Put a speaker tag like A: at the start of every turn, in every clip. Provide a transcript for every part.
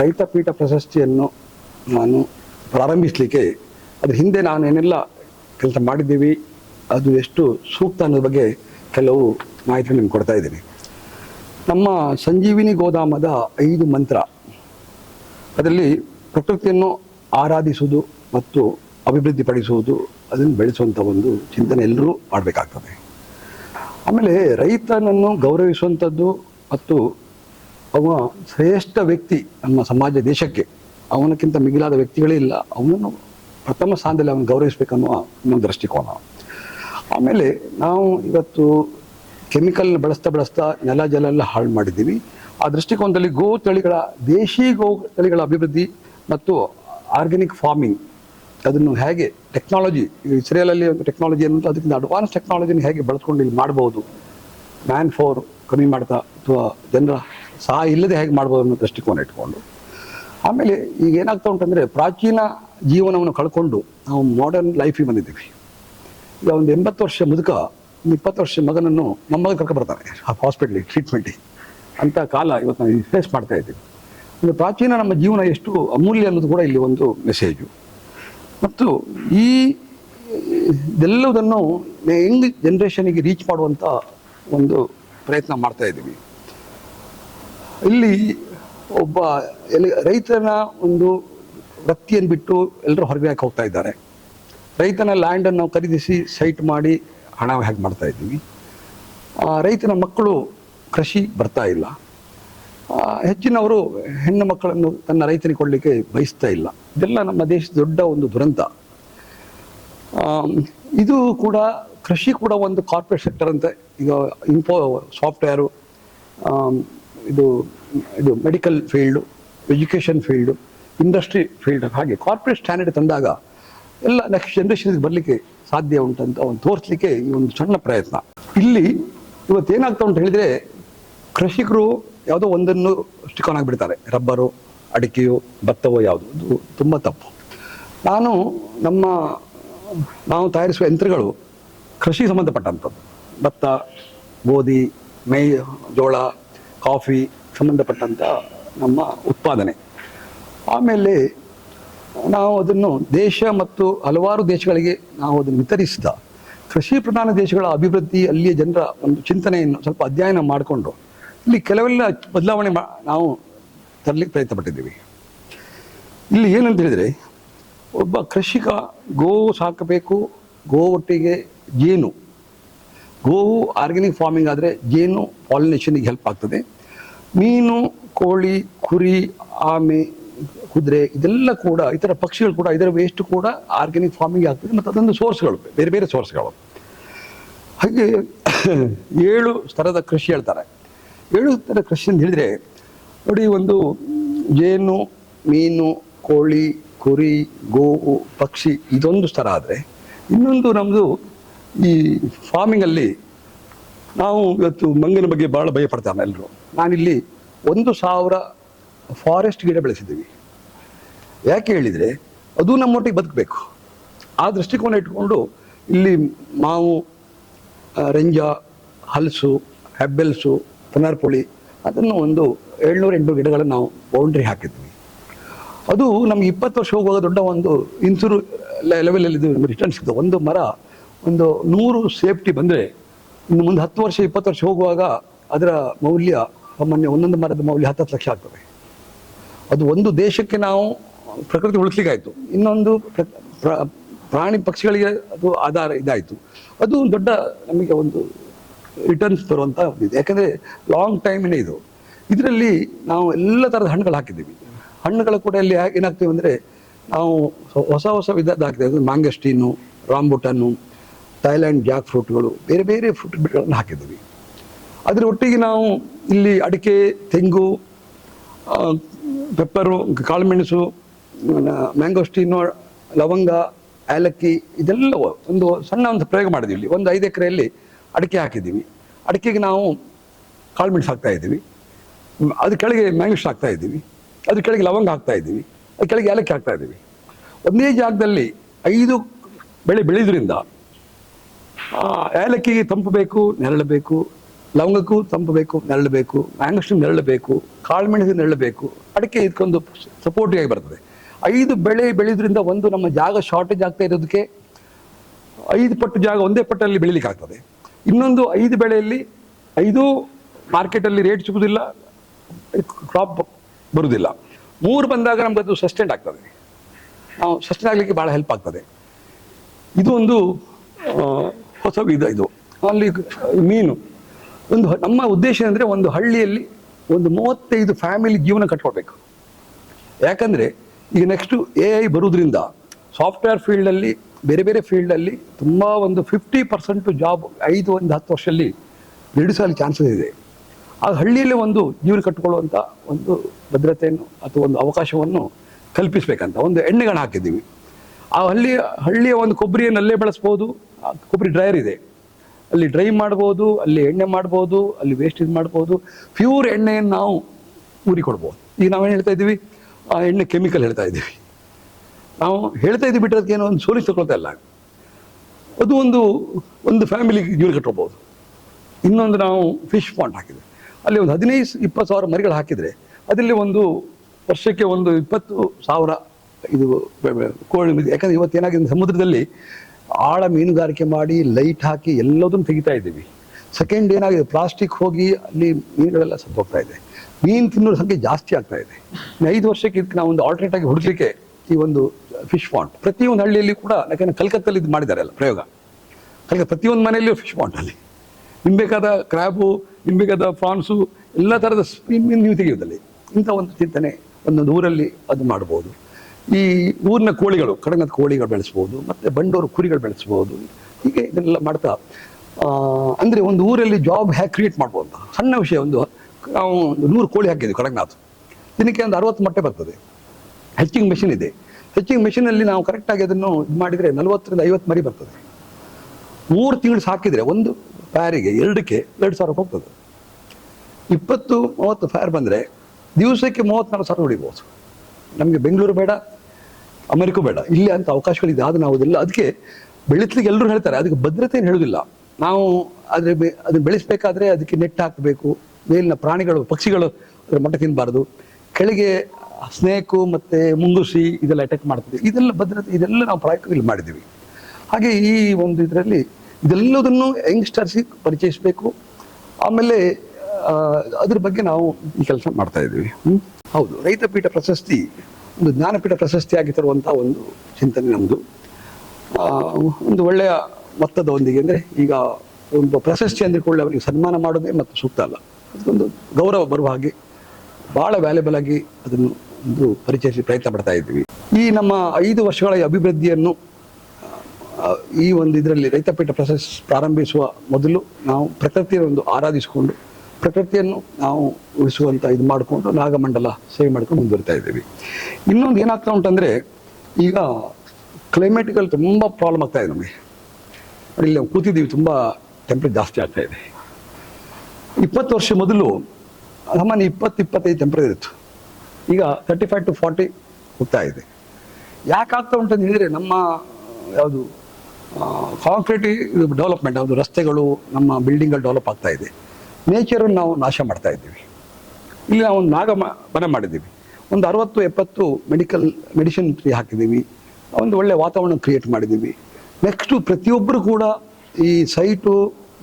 A: ರೈತ ಪೀಠ ಪ್ರಶಸ್ತಿಯನ್ನು ನಾನು ಪ್ರಾರಂಭಿಸಲಿಕ್ಕೆ ಅದ್ರ ಹಿಂದೆ ನಾನು ಏನೆಲ್ಲ ಕೆಲಸ ಮಾಡಿದ್ದೀವಿ, ಅದು ಎಷ್ಟು ಸೂಕ್ತ ಅನ್ನೋದ್ರ ಬಗ್ಗೆ ಕೆಲವು ಮಾಹಿತಿ ನಿಮ್ಗೆ ಕೊಡ್ತಾ ಇದ್ದೀನಿ. ನಮ್ಮ ಸಂಜೀವಿನಿ ಗೋದಾಮದ ಐದು ಮಂತ್ರ. ಅದರಲ್ಲಿ ಪ್ರಕೃತಿಯನ್ನು ಆರಾಧಿಸುವುದು ಮತ್ತು ಅಭಿವೃದ್ಧಿಪಡಿಸುವುದು, ಅದನ್ನು ಬೆಳೆಸುವಂಥ ಒಂದು ಚಿಂತನೆ ಎಲ್ಲರೂ ಮಾಡಬೇಕಾಗ್ತದೆ. ಆಮೇಲೆ ರೈತನನ್ನು ಗೌರವಿಸುವಂಥದ್ದು ಮತ್ತು ಅವ ಶ್ರೇಷ್ಠ ವ್ಯಕ್ತಿ ನಮ್ಮ ಸಮಾಜ ದೇಶಕ್ಕೆ. ಅವನಕ್ಕಿಂತ ಮಿಗಿಲಾದ ವ್ಯಕ್ತಿಗಳೇ ಇಲ್ಲ. ಅವನನ್ನು ಪ್ರಥಮ ಸ್ಥಾನದಲ್ಲಿ ಅವನು ಗೌರವಿಸಬೇಕನ್ನುವ ನಮ್ಮ ದೃಷ್ಟಿಕೋನ. ಆಮೇಲೆ ನಾವು ಇವತ್ತು ಕೆಮಿಕಲ್ ಬಳಸ್ತಾ ಬಳಸ್ತಾ ನೆಲ ಜಲ ಎಲ್ಲ ಹಾಳು ಮಾಡಿದ್ದೀವಿ. ಆ ದೃಷ್ಟಿಕೋನದಲ್ಲಿ ಗೋ ತಳಿಗಳ, ದೇಶಿ ಗೋ ತಳಿಗಳ ಅಭಿವೃದ್ಧಿ ಮತ್ತು ಆರ್ಗ್ಯಾನಿಕ್ ಫಾರ್ಮಿಂಗ್ ಅದನ್ನು ಹೇಗೆ ಟೆಕ್ನಾಲಜಿ, ಇಸ್ರೇಲಲ್ಲಿ ಒಂದು ಟೆಕ್ನಾಲಜಿ ಅನ್ನೋದು ಅದಕ್ಕಿಂತ ಅಡ್ವಾನ್ಸ್ ಟೆಕ್ನಾಲಜಿನ ಹೇಗೆ ಬಳಸ್ಕೊಂಡು ಇಲ್ಲಿ ಮಾಡ್ಬೋದು. ಮ್ಯಾನ್ ಫೋರ್ ಕಮ್ಮಿ ಮಾಡ್ತಾ ಅಥವಾ ಜನರ ಸಹಾಯ ಇಲ್ಲದೆ ಹೇಗೆ ಮಾಡ್ಬೋದು ಅನ್ನೋ ದೃಷ್ಟಿಕೋನ ಇಟ್ಕೊಂಡು. ಆಮೇಲೆ ಈಗ ಏನಾಗ್ತಾ ಉಂಟಂದರೆ ಪ್ರಾಚೀನ ಜೀವನವನ್ನು ಕಳ್ಕೊಂಡು ನಾವು ಮಾಡರ್ನ್ ಲೈಫಿಗೆ ಬಂದಿದ್ದೀವಿ. ಈಗ ಒಂದು ಎಂಬತ್ತು ವರ್ಷ ಮುದುಕ, ಒಂದು ಇಪ್ಪತ್ತು ವರ್ಷ ಮಗನನ್ನು ಮೊಮ್ಮಗ ಕರ್ಕೊಂಡು ಬರ್ತಾನೆ ಹಾಸ್ಪಿಟ್ಲಿಗೆ ಟ್ರೀಟ್ಮೆಂಟಿಗೆ ಅಂತ ಕಾಲ ಇವತ್ತು ನಾವು ಫೇಸ್ ಮಾಡ್ತಾ ಇದ್ದೀವಿ. ಒಂದು ಪ್ರಾಚೀನ ನಮ್ಮ ಜೀವನ ಎಷ್ಟು ಅಮೂಲ್ಯ ಅನ್ನೋದು ಕೂಡ ಇಲ್ಲಿ ಒಂದು ಮೆಸೇಜು ಮತ್ತು ಈ, ಇದೆಲ್ಲದನ್ನು ಯಂಗ್ ಜನ್ರೇಷನಿಗೆ ರೀಚ್ ಮಾಡುವಂಥ ಒಂದು ಪ್ರಯತ್ನ ಮಾಡ್ತಾ ಇದ್ದೀವಿ. ಇಲ್ಲಿ ಒಬ್ಬ ಎಲ್ಲಿ ರೈತನ ಒಂದು ವೃತ್ತಿಯನ್ನು ಬಿಟ್ಟು ಎಲ್ಲರೂ ಹೊರಗೆ ಹಾಕಿ ಹೋಗ್ತಾ ಇದ್ದಾರೆ. ರೈತನ ಲ್ಯಾಂಡನ್ನು ನಾವು ಖರೀದಿಸಿ ಸೈಟ್ ಮಾಡಿ ಹಣ ಹ್ಯಾಕ್ ಮಾಡ್ತಾ ಇದ್ದೀವಿ. ರೈತನ ಮಕ್ಕಳು ಕೃಷಿ ಬರ್ತಾ ಇಲ್ಲ. ಹೆಚ್ಚಿನವರು ಹೆಣ್ಣು ಮಕ್ಕಳನ್ನು ತನ್ನ ರೈತನಿಗೆ ಕೊಡಲಿಕ್ಕೆ ಬಯಸ್ತಾ ಇಲ್ಲ. ಇದೆಲ್ಲ ನಮ್ಮ ದೇಶದ ದೊಡ್ಡ ಒಂದು ದುರಂತ. ಇದು ಕೂಡ ಕೃಷಿ ಕೂಡ ಒಂದು ಕಾರ್ಪೊರೇಟ್ ಸೆಕ್ಟರ್ ಅಂತ. ಈಗ ಇಂಪೋ ಸಾಫ್ಟ್ವೇರು ಇದು ಇದು medical field education field industry field ಹಾಗೆ ಕಾರ್ಪೊರೇಟ್ ಸ್ಟ್ಯಾಂಡರ್ಡ್ ತಂದಾಗ ಎಲ್ಲ ನೆಕ್ಸ್ಟ್ ಜನ್ರೇಷನ್ಗೆ ಬರಲಿಕ್ಕೆ ಸಾಧ್ಯ ಉಂಟಂತ ಒಂದು ತೋರಿಸ್ಲಿಕ್ಕೆ ಈ ಒಂದು ಸಣ್ಣ ಪ್ರಯತ್ನ. ಇಲ್ಲಿ ಇವತ್ತು ಏನಾಗ್ತಾ ಉಂಟು ಹೇಳಿದರೆ ಕೃಷಿಕರು ಯಾವುದೋ ಒಂದನ್ನು ಸ್ಟಿಕಾನ್ ಆಗಿಬಿಡ್ತಾರೆ. ರಬ್ಬರು, ಅಡಿಕೆಯು, ಭತ್ತವೋ ಯಾವುದು, ಅದು ತುಂಬ ತಪ್ಪು. ನಾನು ನಮ್ಮ, ನಾವು ತಯಾರಿಸುವ ಯಂತ್ರಗಳು ಕೃಷಿ ಸಂಬಂಧಪಟ್ಟಂಥದ್ದು. ಭತ್ತ, ಗೋಧಿ ಮೇ ಜೋಳ ಕಾಫಿ ಸಂಬಂಧಪಟ್ಟಂಥ ನಮ್ಮ ಉತ್ಪಾದನೆ. ಆಮೇಲೆ ನಾವು ಅದನ್ನು ದೇಶ ಮತ್ತು ಹಲವಾರು ದೇಶಗಳಿಗೆ ನಾವು ಅದನ್ನು ವಿತರಿಸಿದ. ಕೃಷಿ ಪ್ರಧಾನ ದೇಶಗಳ ಅಭಿವೃದ್ಧಿ ಅಲ್ಲಿಯ ಜನರ ಒಂದು ಚಿಂತನೆಯನ್ನು ಸ್ವಲ್ಪ ಅಧ್ಯಯನ ಮಾಡಿಕೊಂಡು ಇಲ್ಲಿ ಕೆಲವೆಲ್ಲ ಬದಲಾವಣೆ ಮಾ, ನಾವು ತರಲಿಕ್ಕೆ ಪ್ರಯತ್ನ ಪಟ್ಟಿದ್ದೀವಿ ಇಲ್ಲಿ ಏನಂತ ಹೇಳಿದರೆ ಒಬ್ಬ ಕೃಷಿಕ ಗೋ ಸಾಕಬೇಕು, ಗೋ ಒಟ್ಟಿಗೆ ಜೇನು. ಗೋವು ಆರ್ಗ್ಯಾನಿಕ್ ಫಾರ್ಮಿಂಗ್ ಆದರೆ ಜೇನು ಪಾಲಿನೇಷನ್ಗೆ ಹೆಲ್ಪ್ ಆಗ್ತದೆ. ಮೀನು, ಕೋಳಿ, ಕುರಿ, ಆಮೆ, ಕುದುರೆ ಇದೆಲ್ಲ ಕೂಡ ಇತರ ಪಕ್ಷಿಗಳು ಕೂಡ ಇದರ ವೇಸ್ಟ್ ಕೂಡ ಆರ್ಗ್ಯಾನಿಕ್ ಫಾರ್ಮಿಂಗ್ ಆಗ್ತದೆ ಮತ್ತು ಅದೊಂದು ಸೋರ್ಸ್ಗಳು ಬೇರೆ ಬೇರೆ ಸೋರ್ಸ್ಗಳು ಹಾಗೆ ಏಳು ಸ್ತರದ ಕೃಷಿ ಹೇಳ್ತಾರೆ. ಏಳು ಥರ ಕೃಷಿ ಅಂತ ಹೇಳಿದರೆ ನೋಡಿ ಒಂದು ಜೇನು, ಮೀನು, ಕೋಳಿ, ಕುರಿ, ಗೋವು, ಪಕ್ಷಿ ಇದೊಂದು ಸ್ತರ ಆದರೆ ಇನ್ನೊಂದು ನಮ್ಮದು ಈ ಫಾರ್ಮಿಂಗಲ್ಲಿ ನಾವು ಇವತ್ತು ಮಂಗನ ಬಗ್ಗೆ ಭಾಳ ಭಯ ಪಡ್ತಾವೆ ಎಲ್ಲರೂ ನಾನಿಲ್ಲಿ ಒಂದು ಸಾವಿರ ಫಾರೆಸ್ಟ್ ಗಿಡ ಬೆಳೆಸಿದ್ದೀವಿ. ಯಾಕೆ ಹೇಳಿದರೆ ಅದು ನಮ್ಮೊಟ್ಟಿಗೆ ಬದುಕಬೇಕು. ಆ ದೃಷ್ಟಿಕೋನ ಇಟ್ಕೊಂಡು ಇಲ್ಲಿ ಮಾವು ರಂಜ, ಹಲಸು, ಹೆಬ್ಬೆಲ್ಸು, ಪುನರ್ಪುಳಿ ಅದನ್ನು ಒಂದು ಏಳ್ನೂರು ಎಂಟುನೂರು ಗಿಡಗಳನ್ನು ನಾವು ಬೌಂಡ್ರಿ ಹಾಕಿದ್ವಿ ಅದು ನಮ್ಗೆ ಇಪ್ಪತ್ತು ವರ್ಷ ಹೋಗುವಾಗ ದೊಡ್ಡ ಒಂದು ಇನ್ಸೂರು ಲೆವೆಲಲ್ಲಿ ಇದು ನಮ್ಗೆ ರಿಟರ್ನ್ ಸಿಗ್ತದೆ. ಒಂದು ಮರ ಒಂದು ನೂರು ಸೇಫ್ಟಿ ಬಂದರೆ, ಇನ್ನು ಮುಂದೆ ಹತ್ತು ವರ್ಷ, ಇಪ್ಪತ್ತು ವರ್ಷ ಹೋಗುವಾಗ ಅದರ ಮೌಲ್ಯ ಸಾಮಾನ್ಯ ಒಂದೊಂದು ಮರದ ಮೌಲ್ಯ ಹತ್ತು ಲಕ್ಷ ಆಗ್ತದೆ. ಅದು ಒಂದು ದೇಶಕ್ಕೆ ನಾವು ಪ್ರಕೃತಿ ಉಳಿಸ್ಲಿಕ್ಕಾಯಿತು. ಇನ್ನೊಂದು ಪ್ರ- ಪ್ರ- ಪ್ರಾಣಿ ಪಕ್ಷಿಗಳಿಗೆ ಅದು ಆಧಾರ ಇದಾಯಿತು. ಅದು ದೊಡ್ಡ ನಮಗೆ ಒಂದು ರಿಟರ್ನ್ಸ್ ಬರುವಂಥ ಇದೆ. ಯಾಕಂದರೆ ಲಾಂಗ್ ಟೈಮಿನೇ ಇದು. ಇದರಲ್ಲಿ ನಾವು ಎಲ್ಲ ಥರದ ಹಣ್ಣುಗಳು ಹಾಕಿದ್ದೀವಿ. ಹಣ್ಣುಗಳು ಕೂಡ ಇಲ್ಲಿ ಏನಾಗ್ತೀವಿ ಅಂದರೆ ನಾವು ಹೊಸ- ಹೊಸ ಹೊಸ ವಿಧದ ಹಾಕಿದ್ದೇವೆ ಮ್ಯಾಂಗಸ್ಟೀನು ರಾಂಬುಟನ್ನು ಥೈಲ್ಯಾಂಡ್ ಜಾಕ್ ಫ್ರೂಟ್ಗಳು ಬೇರೆ ಬೇರೆ ಫ್ರೂಟ್ ಹಾಕಿದ್ದೀವಿ. ಅದರ ಒಟ್ಟಿಗೆ ನಾವು ಇಲ್ಲಿ ಅಡಿಕೆ, ತೆಂಗು ಪೆಪ್ಪರು, ಕಾಳುಮೆಣಸು ಮ್ಯಾಂಗೋಸ್ಟೀನು, ಲವಂಗ, ಏಲಕ್ಕಿ ಇದೆಲ್ಲ ಒಂದು ಸಣ್ಣ ಒಂದು ಪ್ರಯೋಗ ಮಾಡಿದ್ವಿ ಇಲ್ಲಿ. ಒಂದು ಐದು ಎಕರೆಯಲ್ಲಿ ಅಡಿಕೆ ಹಾಕಿದ್ದೀವಿ. ಅಡಿಕೆಗೆ ನಾವು ಕಾಳುಮೆಣಸು ಹಾಕ್ತಾ ಇದ್ದೀವಿ. ಅದ್ರ ಕೆಳಗೆ ಮ್ಯಾಂಗೋಸ್ಟ್ ಹಾಕ್ತಾ ಇದ್ದೀವಿ. ಅದ್ರ ಕೆಳಗೆ ಲವಂಗ ಹಾಕ್ತಾ ಇದ್ದೀವಿ. ಅದ್ರ ಕೆಳಗೆ ಏಲಕ್ಕಿ ಹಾಕ್ತಾ ಇದ್ದೀವಿ. ಒಂದೇ ಜಾಗದಲ್ಲಿ ಐದು ಬೆಳೆ ಬೆಳೆಯೋದ್ರಿಂದ ಏಲಕ್ಕಿಗೆ ತಂಪು ಬೇಕು ನೆರಳು ಬೇಕು ಲವಂಗಕ್ಕೂ ತಂಪು ಬೇಕು ನೆರಳು ಬೇಕು ಮ್ಯಾಂಗೋಸ್ಟಿನ್ ನೆರಳು ಬೇಕು ಕಾಳುಮೆಣಸಿನ ನೆರಳು ಬೇಕು ಅಡಿಕೆ ಇದಕ್ಕೊಂದು ಸಪೋರ್ಟಿವ್ ಆಗಿ ಬರ್ತದೆ. ಐದು ಬೆಳೆ ಬೆಳೆಯೋದ್ರಿಂದ ಒಂದು ನಮ್ಮ ಜಾಗ ಶಾರ್ಟೇಜ್ ಆಗ್ತಾ ಇರೋದಕ್ಕೆ ಐದು ಪಟ್ಟು ಜಾಗ ಒಂದೇ ಪಟ್ಟಲ್ಲಿ ಬೆಳಿಲಿಕ್ಕೆ ಆಗ್ತದೆ. ಇನ್ನೊಂದು ಐದು ಬೆಳೆಯಲ್ಲಿ ಐದು ಮಾರ್ಕೆಟಲ್ಲಿ ರೇಟ್ ಸಿಗುವುದಿಲ್ಲ ಕ್ರಾಪ್ ಬರುವುದಿಲ್ಲ. ಮೂರು ಬಂದಾಗ ನಮ್ಗೆ ಅದು ಸಸ್ಟೆಂಡ್ ಆಗ್ತದೆ. ನಾವು ಸಸ್ಟೆಂಡ್ ಆಗಲಿಕ್ಕೆ ಭಾಳ ಹೆಲ್ಪ್ ಆಗ್ತದೆ. ಇದು ಒಂದು ಹೊಸ ವಿಧ ಇದು. ಅಲ್ಲಿ ಮೀನು. ಒಂದು ನಮ್ಮ ಉದ್ದೇಶ ಅಂದರೆ ಒಂದು ಹಳ್ಳಿಯಲ್ಲಿ ಒಂದು ಮೂವತ್ತೈದು ಫ್ಯಾಮಿಲಿ ಜೀವನ ಕಟ್ಕೊಳ್ಬೇಕು ಯಾಕಂದರೆ ಈಗ ನೆಕ್ಸ್ಟು ಎ ಐ ಬರೋದ್ರಿಂದ ಸಾಫ್ಟ್ವೇರ್ ಫೀಲ್ಡಲ್ಲಿ ಬೇರೆ ಬೇರೆ ಫೀಲ್ಡಲ್ಲಿ ತುಂಬ ಒಂದು ಫಿಫ್ಟಿ ಪರ್ಸೆಂಟು ಜಾಬ್ ಐದು ಒಂದು ಹತ್ತು ವರ್ಷದಲ್ಲಿ ನಡೆಸಲು ಚಾನ್ಸಸ್ ಇದೆ. ಆ ಹಳ್ಳಿಯಲ್ಲೇ ಒಂದು ಜೀವನ ಕಟ್ಟಿಕೊಳ್ಳುವಂಥ ಒಂದು ಭದ್ರತೆಯನ್ನು ಅಥವಾ ಒಂದು ಅವಕಾಶವನ್ನು ಕಲ್ಪಿಸಬೇಕಂತ. ಒಂದು ಎಣ್ಣೆಗಳನ್ನ ಹಾಕಿದ್ದೀವಿ. ಆ ಹಳ್ಳಿಯ ಹಳ್ಳಿಯ ಒಂದು ಕೊಬ್ಬರಿಯನ್ನು ಅಲ್ಲೇ ಬೆಳೆಸ್ಬೋದು. ಕೊಬ್ಬರಿ ಡ್ರೈಯರ್ ಇದೆ. ಅಲ್ಲಿ ಡ್ರೈ ಮಾಡ್ಬೋದು, ಅಲ್ಲಿ ಎಣ್ಣೆ ಮಾಡ್ಬೋದು, ಅಲ್ಲಿ ವೇಸ್ಟೇಜ್ ಮಾಡ್ಬೋದು. ಪ್ಯೂರ್ ಎಣ್ಣೆಯನ್ನು ನಾವು ಊರಿ ಕೊಡ್ಬೋದು. ಈಗ ನಾವೇನು ಹೇಳ್ತಾ ಇದ್ದೀವಿ? ಆ ಎಣ್ಣೆ ಕೆಮಿಕಲ್ ಹೇಳ್ತಾ ಇದ್ದೀವಿ. ನಾವು ಹೇಳ್ತಾ ಇದ್ದೀವಿ ಬಿಟ್ಟರೆ ಏನೋ ಒಂದು ಸೋಲಿಸ್ ತಗೊಳ್ತಾ ಇಲ್ಲ. ಅದು ಒಂದು ಒಂದು ಫ್ಯಾಮಿಲಿ ಜೀವನ ಕಟ್ಕೊಬೋದು ಇನ್ನೊಂದು ನಾವು ಫಿಶ್ ಪಾಂಡ್ ಹಾಕಿದ್ವಿ ಅಲ್ಲಿ ಒಂದು ಹದಿನೈದು, ಇಪ್ಪತ್ತು ಸಾವಿರ ಮರಿಗಳು ಹಾಕಿದರೆ, ಅದರಲ್ಲಿ ಒಂದು ವರ್ಷಕ್ಕೆ ಒಂದು ಇಪ್ಪತ್ತು ಸಾವಿರ ಇದು, ಕೋಳಿ ಯಾಕಂದರೆ ಯಾಕಂದ್ರೆ ಇವತ್ತು ಏನಾಗಿದೆ, ಸಮುದ್ರದಲ್ಲಿ ಆಳ ಮೀನುಗಾರಿಕೆ ಮಾಡಿ ಲೈಟ್ ಹಾಕಿ ಎಲ್ಲದನ್ನು ತೆಗಿತಾ ಇದ್ದೀವಿ. ಸೆಕೆಂಡ್ ಏನಾಗಿದೆ? ಪ್ಲಾಸ್ಟಿಕ್ ಹೋಗಿ ಅಲ್ಲಿ ಮೀನುಗಳೆಲ್ಲ ಸತ್ತು ಹೋಗ್ತಾ ಇದೆ. ಮೀನು ತಿನ್ನೋ ಸಂಖ್ಯೆ ಜಾಸ್ತಿ ಆಗ್ತಾ ಇದೆ. ಐದು ವರ್ಷಕ್ಕೆ ಇದಕ್ಕೆ ನಾವು ಒಂದು ಆಲ್ಟರ್ನೇಟ್ ಆಗಿ ಹುಡುಕ್ಲಿಕ್ಕೆ ಈ ಒಂದು ಫಿಶ್ ಪಾಂಡ್ ಪ್ರತಿಯೊಂದು ಹಳ್ಳಿಯಲ್ಲಿ ಕೂಡ ಯಾಕಂದ್ರೆ ಕಲ್ಕತ್ತಲ್ಲಿ ಇದು ಮಾಡಿದ್ದಾರೆ ಅಲ್ಲ ಪ್ರಯೋಗ. ಕಲ್ಕ ಪ್ರತಿಯೊಂದು ಮನೆಯಲ್ಲಿಯೂ ಫಿಶ್ ಪಾಂಡ್ ಅಲ್ಲಿ. ನಿಮ್ಗೆ ಬೇಕಾದ ಕ್ರ್ಯಾಬು ನಿಮ್ಗೆ ಬೇಕಾದ ಎಲ್ಲ ಥರದ ಮೀನು ನೀವು ತೆಗೆಯೋದಲ್ಲಿ ಇಂಥ ಒಂದು ಚಿಂತನೆ ಒಂದೊಂದು ಊರಲ್ಲಿ ಅದು ಮಾಡ್ಬೋದು. ಈ ಊರಿನ ಕೋಳಿಗಳು, ಕಡಂಗದ ಕೋಳಿಗಳು ಬೆಳೆಸ್ಬೋದು, ಮತ್ತು ಬಂಡೂರು ಕುರಿಗಳು ಬೆಳೆಸ್ಬೋದು, ಹೀಗೆ ಇದನ್ನೆಲ್ಲ ಮಾಡ್ತಾ ಅಂದರೆ ಒಂದು ಊರಲ್ಲಿ ಜಾಬ್ ಹ್ಯಾಕ್ ಕ್ರಿಯೇಟ್ ಮಾಡ್ಬೋದು ಅಂತ. ಸಣ್ಣ ವಿಷಯ ಒಂದು, ನಾವು ನೂರು ಕೋಳಿ ಹಾಕಿದ್ವಿ ಕಡಂಗನಾಥ್. ದಿನಕ್ಕೆ ಒಂದು ಅರವತ್ತು ಮೊಟ್ಟೆ ಬರ್ತದೆ. ಹೆಚ್ಚಿಂಗ್ ಮೆಷಿನ್ ಇದೆ. ಹೆಚ್ಚಿಂಗ್ ಮೆಷಿನಲ್ಲಿ ನಾವು ಕರೆಕ್ಟಾಗಿ ಅದನ್ನು ಇದು ಮಾಡಿದರೆ ನಲವತ್ತರಿಂದ ಐವತ್ತು ಮರಿ ಬರ್ತದೆ. ಮೂರು ತಿಂಗಳು ಸಾಕಿದರೆ ಒಂದು ಫ್ಯಾರಿಗೆ ಎರಡಕ್ಕೆ ಎರಡು ಸಾವಿರ ಹೋಗ್ತದೆ. ಇಪ್ಪತ್ತು, ಮೂವತ್ತು ಫ್ಯಾರ್ ಬಂದರೆ ದಿವಸಕ್ಕೆ ಮೂವತ್ತ್ನಾಲ್ಕು ಸಾವಿರ ಹೊಡಿಬೋದು ನಮಗೆ ಬೆಂಗಳೂರು ಬೇಡ ಅಮೆರಿಕ ಬೇಡ. ಇಲ್ಲಿ ಅಂತ ಅವಕಾಶಗಳಿದೆ ಆದ್ರೆ ನಾವು ಅದೆಲ್ಲ ಅದಕ್ಕೆ ಬೆಳೆಸ್ಲಿಕ್ಕೆ ಎಲ್ಲರೂ ಹೇಳ್ತಾರೆ. ಅದಕ್ಕೆ ಭದ್ರತೆ ಏನು ಹೇಳೋದಿಲ್ಲ. ನಾವು ಅದ್ರ ಅದನ್ನ ಬೆಳೆಸ್ಬೇಕಾದ್ರೆ ಅದಕ್ಕೆ ನೆಟ್ ಹಾಕಬೇಕು. ಮೇಲಿನ ಪ್ರಾಣಿಗಳು, ಪಕ್ಷಿಗಳು ಅದರ ಮಟ್ಟ ತಿನ್ನಬಾರ್ದು ಕೆಳಗೆ ಸ್ನೇಕು ಮತ್ತೆ ಮುಂಗುಸಿ ಇದೆಲ್ಲ ಅಟ್ಯಾಕ್ ಮಾಡ್ತದೆ ಇದೆಲ್ಲ ಭದ್ರತೆ, ಇದೆಲ್ಲ ನಾವು ಪ್ರಾಯಕದಲ್ಲಿ ಮಾಡಿದ್ದೀವಿ. ಹಾಗೆ ಈ ಒಂದು ಇದರಲ್ಲಿ ಇದೆಲ್ಲದನ್ನು ಯಂಗ್ಸ್ಟರ್ಸಿಗೆ ಪರಿಚಯಿಸಬೇಕು. ಆಮೇಲೆ ಅದ್ರ ಬಗ್ಗೆ ನಾವು ಈ ಕೆಲಸ ಮಾಡ್ತಾ ಇದ್ದೀವಿ? ಹೌದು. ರೈತ ಪೀಠ ಪ್ರಶಸ್ತಿ ಒಂದು ಜ್ಞಾನಪೀಠ ಪ್ರಶಸ್ತಿಯಾಗಿ ತರುವಂಥ ಒಂದು ಚಿಂತನೆ ನಮ್ಮದು ಒಂದು ಒಳ್ಳೆಯ ಮೊತ್ತದ ಒಂದಿಗೆ ಅಂದರೆ ಈಗ ಒಂದು ಪ್ರಶಸ್ತಿ ಅಂದುಕೊಳ್ಳಿ ಅವರಿಗೆ ಸನ್ಮಾನ ಮಾಡೋದೇ ಮತ್ತು ಸೂಕ್ತ ಅಲ್ಲ. ಅದಕ್ಕೊಂದು ಗೌರವ ಬರುವ ಹಾಗೆ ಭಾಳ ವ್ಯಾಲ್ಯಬಲ್ ಆಗಿ ಅದನ್ನು ಒಂದು ಪರಿಚಯಿಸಿ ಪ್ರಯತ್ನ ಪಡ್ತಾ ಇದ್ದೀವಿ. ಈ ನಮ್ಮ ಐದು ವರ್ಷಗಳ ಅಭಿವೃದ್ಧಿಯನ್ನು ಈ ಒಂದು ಇದರಲ್ಲಿ ರೈತಪೀಠ ಪ್ರಶಸ್ತಿ ಪ್ರಾರಂಭಿಸುವ ಮೊದಲು ನಾವು ಪ್ರಕೃತಿಯನ್ನು ಒಂದು ಆರಾಧಿಸಿಕೊಂಡು ಪ್ರಕೃತಿಯನ್ನು ನಾವು ಉಳಿಸುವಂತ ಇದು ಮಾಡಿಕೊಂಡು ನಾಗಮಂಡಲ ಸೇವೆ ಮಾಡ್ಕೊಂಡು ಮುಂದುವರಿತಾ ಇದ್ದೀವಿ. ಇನ್ನೊಂದು ಏನಾಗ್ತಾ ಉಂಟಂದ್ರೆ ಈಗ ಕ್ಲೈಮೇಟ್ಗಳು ತುಂಬ ಪ್ರಾಬ್ಲಮ್ ಆಗ್ತಾ ಇದೆ ನಮಗೆ. ಇಲ್ಲಿ ನಾವು ಕೂತಿದ್ದೀವಿ ತುಂಬ ಟೆಂಪ್ರೇಚರ್ ಜಾಸ್ತಿ ಆಗ್ತಾ ಇದೆ. ಇಪ್ಪತ್ತು ವರ್ಷ ಮೊದಲು ಸಾಮಾನ್ಯ ಇಪ್ಪತ್ತು, ಇಪ್ಪತ್ತೈದು ಟೆಂಪ್ರೇಚರ್ ಇತ್ತು. ಈಗ ತರ್ಟಿ ಫೈವ್ ಟು ಫಾರ್ಟಿ ಹೋಗ್ತಾ ಇದೆ. ಯಾಕಾಗ್ತಾ ಉಂಟಂತ ಹೇಳಿದರೆ ನಮ್ಮ, ಯಾವುದು ಕಾಂಕ್ರೀಟ್ ಡೆವಲಪ್ಮೆಂಟ್ ಯಾವುದು ರಸ್ತೆಗಳು, ನಮ್ಮ ಬಿಲ್ಡಿಂಗ್ಗಳು ಡೆವಲಪ್ ಆಗ್ತಾ ಇದೆ. ನೇಚರನ್ನು ನಾವು ನಾಶ ಮಾಡ್ತಾ ಇದ್ದೀವಿ. ಇಲ್ಲಿ ನಾವು ಒಂದು ನಾಗ ಬನ ಮಾಡಿದ್ದೀವಿ. ಒಂದು ಅರವತ್ತು, ಎಪ್ಪತ್ತು ಮೆಡಿಕಲ್ ಮೆಡಿಸಿನ್ ಫ್ರೀ ಹಾಕಿದ್ದೀವಿ. ಒಂದು ಒಳ್ಳೆ ವಾತಾವರಣ ಕ್ರಿಯೇಟ್ ಮಾಡಿದ್ದೀವಿ. ನೆಕ್ಸ್ಟು ಪ್ರತಿಯೊಬ್ಬರು ಕೂಡ ಈ ಸೈಟು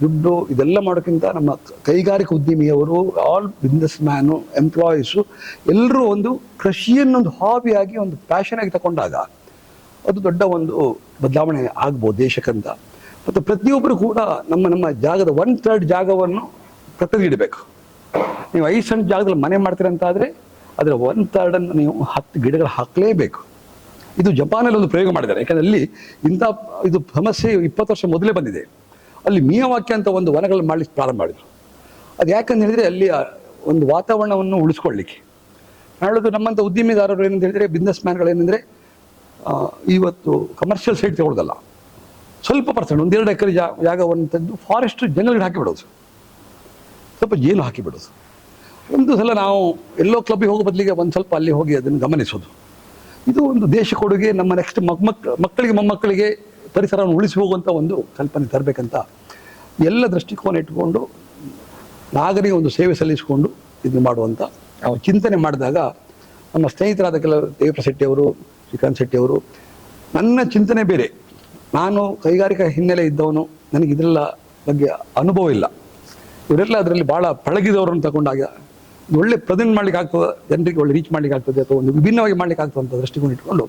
A: ದುಡ್ಡು ಇದೆಲ್ಲ ಮಾಡೋಕ್ಕಿಂತ ನಮ್ಮ ಕೈಗಾರಿಕಾ ಉದ್ಯಮಿಯವರು ಆಲ್ ಬಿಸ್ನೆಸ್ ಮ್ಯಾನು ಎಂಪ್ಲಾಯೀಸು ಎಲ್ಲರೂ ಒಂದು ಕೃಷಿಯನ್ನೊಂದು ಹಾಬಿಯಾಗಿ ಒಂದು ಪ್ಯಾಷನಾಗಿ ತಗೊಂಡಾಗ ಅದು ದೊಡ್ಡ ಒಂದು ಬದಲಾವಣೆ ಆಗ್ಬೋದು ದೇಶಕ್ಕಂತ. ಮತ್ತು ಪ್ರತಿಯೊಬ್ಬರು ಕೂಡ ನಮ್ಮ ನಮ್ಮ ಜಾಗದ ಒನ್ ಥರ್ಡ್ ಜಾಗವನ್ನು ಇಡಬೇಕು ನೀವು ಐದು ಸಣ್ಣ ಜಾಗದಲ್ಲಿ ಮನೆ ಮಾಡ್ತೀರಂತಾದರೆ ಅದರ ಒನ್ ಥರ್ಡನ್ನು ನೀವು ಹತ್ತು ಗಿಡಗಳು ಹಾಕಲೇಬೇಕು. ಇದು ಜಪಾನಲ್ಲಿ ಒಂದು ಪ್ರಯೋಗ ಮಾಡಿದ್ದಾರೆ. ಯಾಕಂದ್ರೆ ಅಲ್ಲಿ ಇಂಥ ಇದು ಸಮಸ್ಯೆ ಇಪ್ಪತ್ತು ವರ್ಷ ಮೊದಲೇ ಬಂದಿದೆ. ಅಲ್ಲಿ ಮೀಯವಾಕ್ಯ ಅಂತ ಒಂದು ವನಗಳನ್ನು ಮಾಡಲಿಕ್ಕೆ ಪ್ರಾರಂಭ ಮಾಡಿದರು. ಅದು ಯಾಕಂತ ಹೇಳಿದರೆ ಅಲ್ಲಿ ಒಂದು ವಾತಾವರಣವನ್ನು ಉಳಿಸ್ಕೊಳ್ಳಿಕ್ಕೆ. ಹೇಳೋದು ನಮ್ಮಂಥ ಉದ್ಯಮಿದಾರರು ಏನಂತ ಹೇಳಿದರೆ ಬಿಸ್ನೆಸ್ ಮ್ಯಾನ್ಗಳು ಏನಂದರೆ ಇವತ್ತು ಕಮರ್ಷಿಯಲ್ ಸೈಟ್ ತಗೊಳ್ಳೋದಲ್ಲ ಸ್ವಲ್ಪ ಪರ್ಸೆಂಟ್ ಒಂದೆರಡು ಎಕರೆ ಜಾಗವನ್ನು ತೆಗೆದು ಫಾರೆಸ್ಟ್ ಜಂಗಲ್ಗೆ ಹಾಕಿಬಿಡೋದು. ಸ್ವಲ್ಪ ಜೇನು ಹಾಕಿಬಿಡೋದು ಒಂದು ಸಲ ನಾವು ಎಲ್ಲೋ ಕ್ಲಬ್ಬಿಗೆ ಹೋಗೋ ಬದಲಿಗೆ ಒಂದು ಸ್ವಲ್ಪ ಅಲ್ಲಿ ಹೋಗಿ ಅದನ್ನು ಗಮನಿಸೋದು. ಇದು ಒಂದು ದೇಶ ಕೊಡುಗೆ, ನಮ್ಮ ನೆಕ್ಸ್ಟ್ ಮಕ್ ಮಕ್ಕಳಿಗೆ, ಮೊಮ್ಮಕ್ಕಳಿಗೆ ಪರಿಸರವನ್ನು ಉಳಿಸಿ ಹೋಗುವಂಥ ಒಂದು ಕಲ್ಪನೆ ತರಬೇಕಂತ ಎಲ್ಲ ದೃಷ್ಟಿಕೋನ ಇಟ್ಕೊಂಡು ನಾಗರಿಕ ಒಂದು ಸೇವೆ ಸಲ್ಲಿಸಿಕೊಂಡು ಇದು ಮಾಡುವಂಥ ನಾವು ಚಿಂತನೆ ಮಾಡಿದಾಗ ನಮ್ಮ ಸ್ನೇಹಿತರಾದ ಕೆಲವು ದೇವಪ್ರ ಶೆಟ್ಟಿಯವರು, ಶ್ರೀಕಾಂತ್ ಶೆಟ್ಟಿಯವರು, ನನ್ನ ಚಿಂತನೆ ಬೇರೆ. ನಾನು ಕೈಗಾರಿಕಾ ಹಿನ್ನೆಲೆ ಇದ್ದವನು, ನನಗೆ ಇದೆಲ್ಲ ಬಗ್ಗೆ ಅನುಭವ ಇಲ್ಲ. ಇವರೆಲ್ಲ ಅದರಲ್ಲಿ ಭಾಳ ಪಳಗಿದವರನ್ನು ತಗೊಂಡಾಗ ಒಳ್ಳೆ ಪ್ರೆಸೆಂಟ್ ಮಾಡ್ಲಿಕ್ಕೆ ಆಗ್ತದೆ, ಜನರಿಗೆ ಒಳ್ಳೆ ರೀಚ್ ಮಾಡ್ಲಿಕ್ಕೆ ಆಗ್ತದೆ ಅಥವಾ ಒಂದು ವಿಭಿನ್ನವಾಗಿ ಮಾಡ್ಲಿಕ್ಕೆ ಆಗ್ತದೆ ಅಂತ ದೃಷ್ಟಿಕೋನ ಇಟ್ಕೊಂಡು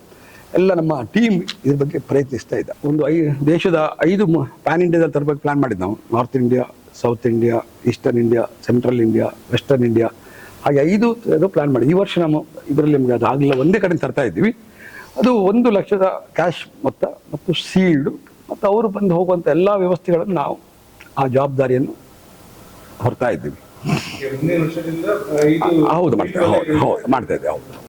A: ಎಲ್ಲ ನಮ್ಮ ಟೀಮ್ ಇದ್ರ ಬಗ್ಗೆ ಪ್ರಯತ್ನಿಸ್ತಾ ಇದ್ದ ಒಂದು ಐ, ದೇಶದ ಐದು ಪ್ಯಾನ್ ಇಂಡಿಯಾದಲ್ಲಿ ತರಬೇಕು ಪ್ಲಾನ್ ಮಾಡಿದ್ದು ನಾವು. North India south India eastern India central India western India ಹಾಗೆ ಐದು ಅದು ಪ್ಲಾನ್ ಮಾಡಿ. ಈ ವರ್ಷ ನಾವು ಇದರಲ್ಲಿ ನಿಮಗೆ ಅದು ಆಗಲಿಲ್ಲ. ಒಂದೇ ಕಡೆ ತರ್ತಾ ಇದ್ದೀವಿ. ಅದು ಒಂದು ಲಕ್ಷದ ಕ್ಯಾಶ್ ಮೊತ್ತ ಮತ್ತು ಸೀಲ್ಡು ಮತ್ತು ಅವರು ಬಂದು ಹೋಗುವಂಥ ಎಲ್ಲ ವ್ಯವಸ್ಥೆಗಳನ್ನು ನಾವು ಆ ಜವಾಬ್ದಾರಿಯನ್ನು ಹೊರ್ತಾ ಇದ್ದೀವಿ. ಹೌದು ಮಾಡ್ತಾ ಹೌದು ಹೌದು ಮಾಡ್ತಾ ಇದ್ದೆ ಹೌದು.